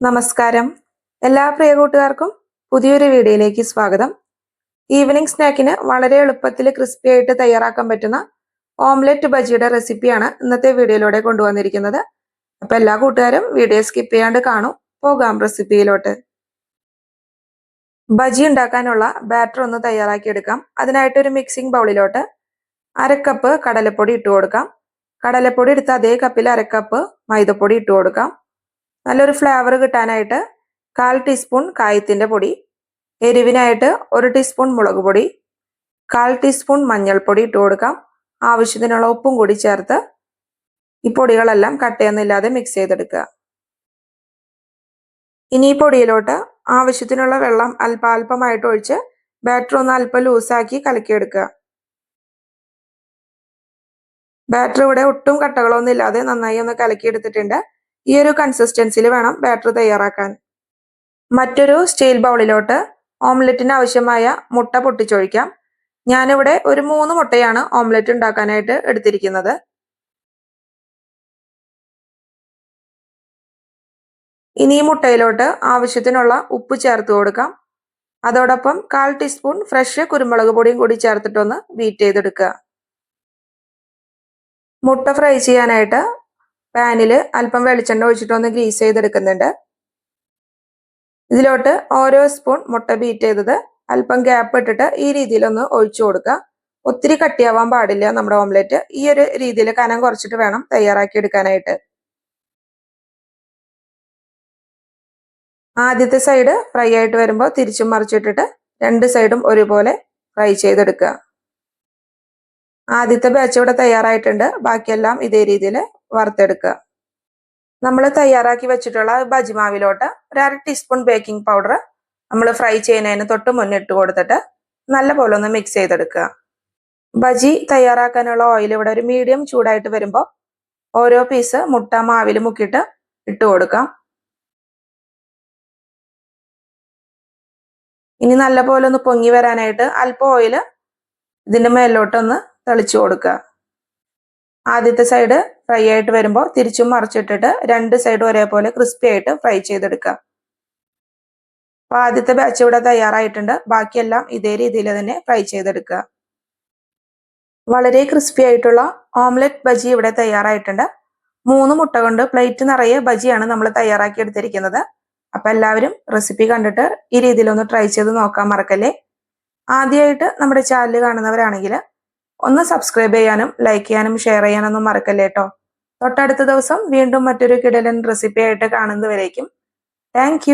നമസ്കാരം. എല്ലാ പ്രിയ കൂട്ടുകാർക്കും പുതിയൊരു വീഡിയോയിലേക്ക് സ്വാഗതം. ഈവനിങ് സ്നാക്കിന് വളരെ എളുപ്പത്തിൽ ക്രിസ്പി ആയിട്ട് തയ്യാറാക്കാൻ പറ്റുന്ന ഓംലെറ്റ് ബജിയുടെ റെസിപ്പിയാണ് ഇന്നത്തെ വീഡിയോയിലൂടെ കൊണ്ടുവന്നിരിക്കുന്നത്. അപ്പൊ എല്ലാ കൂട്ടുകാരും വീഡിയോ സ്കിപ്പ് ചെയ്യാണ്ട് കാണും. പോകാം റെസിപ്പിയിലോട്ട് ബജി ഉണ്ടാക്കാനുള്ള ബാറ്റർ ഒന്ന് തയ്യാറാക്കിയെടുക്കാം അതിനായിട്ട് ഒരു മിക്സിംഗ് ബൗളിലോട്ട് അരക്കപ്പ് കടലപ്പൊടി ഇട്ട് കൊടുക്കാം. കടലപ്പൊടി എടുത്ത് അതേ കപ്പിൽ അരക്കപ്പ് മൈദപ്പൊടി ഇട്ട് കൊടുക്കാം. നല്ലൊരു ഫ്ലേവർ കിട്ടാനായിട്ട് കാൽ ടീസ്പൂൺ കായത്തിന്റെ പൊടി എരിവിനായിട്ട് ഒരു ടീസ്പൂൺ മുളക് പൊടി കാൽ ടീസ്പൂൺ മഞ്ഞൾപ്പൊടി ഇട്ട് കൊടുക്കാം. ആവശ്യത്തിനുള്ള ഉപ്പും കൂടി ചേർത്ത് ഈ പൊടികളെല്ലാം കട്ടയൊന്നുമില്ലാതെ മിക്സ് ചെയ്തെടുക്കുക. ഇനി ഈ പൊടിയിലോട്ട് ആവശ്യത്തിനുള്ള വെള്ളം അല്പാൽപമായിട്ട് ഒഴിച്ച് ബാറ്റർ ഒന്ന് അല്പം ലൂസാക്കി കലക്കിയെടുക്കുക. ബാറ്റർ ഇവിടെ ഒട്ടും കട്ടകളൊന്നും ഇല്ലാതെ നന്നായി ഒന്ന് കലക്കിയെടുത്തിട്ടുണ്ട്. ഈ ഒരു കൺസിസ്റ്റൻസിയിൽ വേണം ബാറ്റർ തയ്യാറാക്കാൻ. മറ്റൊരു സ്റ്റീൽ ബൗളിലോട്ട് ഓംലെറ്റിന് ആവശ്യമായ മുട്ട പൊട്ടിച്ചൊഴിക്കാം. ഞാനിവിടെ ഒരു മൂന്ന് മുട്ടയാണ് ഓംലെറ്റ് ഉണ്ടാക്കാനായിട്ട് എടുത്തിരിക്കുന്നത്. ഇനി മുട്ടയിലോട്ട് ആവശ്യത്തിനുള്ള ഉപ്പ് ചേർത്ത് കൊടുക്കാം. അതോടൊപ്പം കാൽ ടീസ്പൂൺ ഫ്രഷ് കുരുമുളക് പൊടിയും കൂടി ചേർത്തിട്ടൊന്ന് ബീറ്റ് ചെയ്തെടുക്കുക. മുട്ട ഫ്രൈ ചെയ്യാനായിട്ട് പാനിൽ അല്പം വെളിച്ചെണ്ണ ഒഴിച്ചിട്ട് ഒന്ന് ഗ്രീസ് ചെയ്തെടുക്കുന്നുണ്ട്. ഇതിലോട്ട് ഓരോ സ്പൂൺ മുട്ട ബീറ്റ് ചെയ്തത് അല്പം ഗ്യാപ്പ് ഇട്ടിട്ട് ഈ രീതിയിലൊന്ന് ഒഴിച്ചു കൊടുക്കുക. ഒത്തിരി കട്ടിയാവാൻ പാടില്ല നമ്മുടെ ഓംലെറ്റ്. ഈ ഒരു രീതിയിൽ കനം കുറച്ചിട്ട് വേണം തയ്യാറാക്കി എടുക്കാനായിട്ട്. ആദ്യത്തെ സൈഡ് ഫ്രൈ ആയിട്ട് വരുമ്പോൾ തിരിച്ചും മറിച്ചിട്ടിട്ട് രണ്ട് സൈഡും ഒരുപോലെ ഫ്രൈ ചെയ്തെടുക്കുക. ആദ്യത്തെ ബാച്ച് ഇവിടെ തയ്യാറായിട്ടുണ്ട്. ബാക്കിയെല്ലാം ഇതേ രീതിയിൽ വറുത്തെടുക്കുക. നമ്മൾ തയ്യാറാക്കി വെച്ചിട്ടുള്ള ബജിമാവിലോട്ട് ഒരു അര ടീസ്പൂൺ ബേക്കിംഗ് പൗഡർ നമ്മൾ ഫ്രൈ ചെയ്യുന്നതിന് തൊട്ട് മുന്നിട്ട് കൊടുത്തിട്ട് നല്ല പോലെ ഒന്ന് മിക്സ് ചെയ്തെടുക്കുക. ബജി തയ്യാറാക്കാനുള്ള ഓയിൽ ഇവിടെ ഒരു മീഡിയം ചൂടായിട്ട് വരുമ്പോൾ ഓരോ പീസ് മുട്ട മാവിൽ മുക്കിയിട്ട് ഇട്ട് കൊടുക്കാം. ഇനി നല്ല പോലെ ഒന്ന് പൊങ്ങി വരാനായിട്ട് അല്പം ഓയിൽ ഇതിന്റെ മേലോട്ടൊന്ന് തെളിച്ചു കൊടുക്കുക. ആദ്യത്തെ സൈഡ് ഫ്രൈ ആയിട്ട് വരുമ്പോൾ തിരിച്ചും മറിച്ചിട്ടിട്ട് രണ്ട് സൈഡും ഒരേപോലെ ക്രിസ്പി ആയിട്ട് ഫ്രൈ ചെയ്തെടുക്കുക. അപ്പൊ ആദ്യത്തെ ബാച്ച് ഇവിടെ തയ്യാറായിട്ടുണ്ട്. ബാക്കിയെല്ലാം ഇതേ രീതിയിൽ തന്നെ ഫ്രൈ ചെയ്തെടുക്കുക. വളരെ ക്രിസ്പി ആയിട്ടുള്ള ഓംലെറ്റ് ബജി ഇവിടെ തയ്യാറായിട്ടുണ്ട്. മൂന്ന് മുട്ട കൊണ്ട് പ്ലേറ്റ് നിറയെ ബജിയാണ് നമ്മൾ തയ്യാറാക്കി എടുത്തിരിക്കുന്നത്. അപ്പൊ എല്ലാവരും റെസിപ്പി കണ്ടിട്ട് ഈ രീതിയിലൊന്ന് ട്രൈ ചെയ്ത് നോക്കാൻ മറക്കല്ലേ? ആദ്യമായിട്ട് നമ്മുടെ ചാനൽ കാണുന്നവരാണെങ്കിൽ ഒന്ന് സബ്സ്ക്രൈബ് ചെയ്യാനും ലൈക്ക് ചെയ്യാനും ഷെയർ ചെയ്യാനൊന്നും മറക്കല്ലേ കേട്ടോ തൊട്ടടുത്ത ദിവസം വീണ്ടും മറ്റൊരു കിടലൻ റെസിപ്പി ആയിട്ട് കാണുന്നതുവരേക്കും താങ്ക്